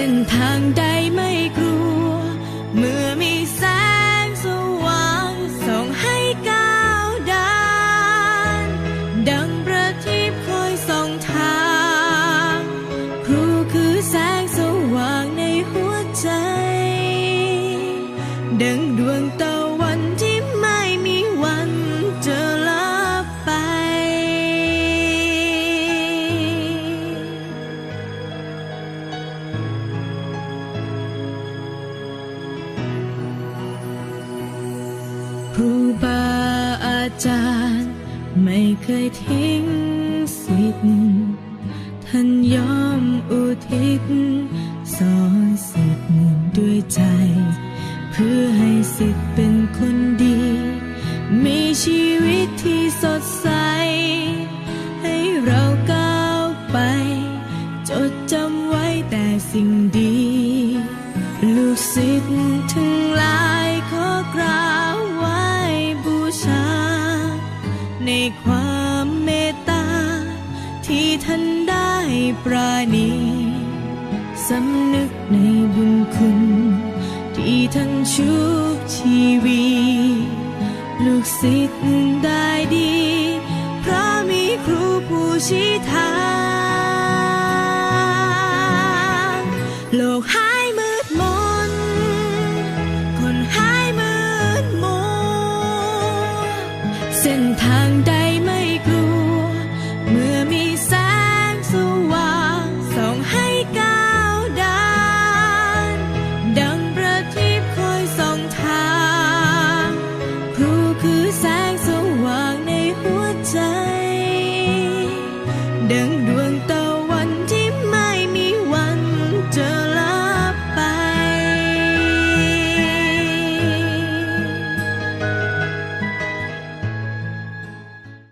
ส้นทางใดไม่กลัว เมื่อมีแสงสว่างส่องให้ก้าวเดินดังประทีปคอยส่องทางครูคือแสงสว่างในหัวใจ ดังดวงตา รูบาอาจารย์ ไม่เคยทิ้งสิทธิ์ท่านยอมอุทิศสอนสิทธิ์ด้วยใจ เพื่อให้สิทธิ์เป็นคนดี มีชีวิตที่สดใส ให้เราก้าวไป จดจำไว้แต่สิ่งดี ลูกศิษย์ทั้งหลายขอกราบ ในความเมตตา ที่ท่านได้ปราณีสำนึกในบุญคุณ ที่ท่านชุบชีวีลูกศิษย์ได้ดีเพราะมีครูผู้ชี้ ส้นทางใดไม่กลัว เมื่อมีแสงสว่างส่องให้ก้าวดานดังประทีปคอยส่องทางครูคือแสงสว่างในหัวใจ ดัง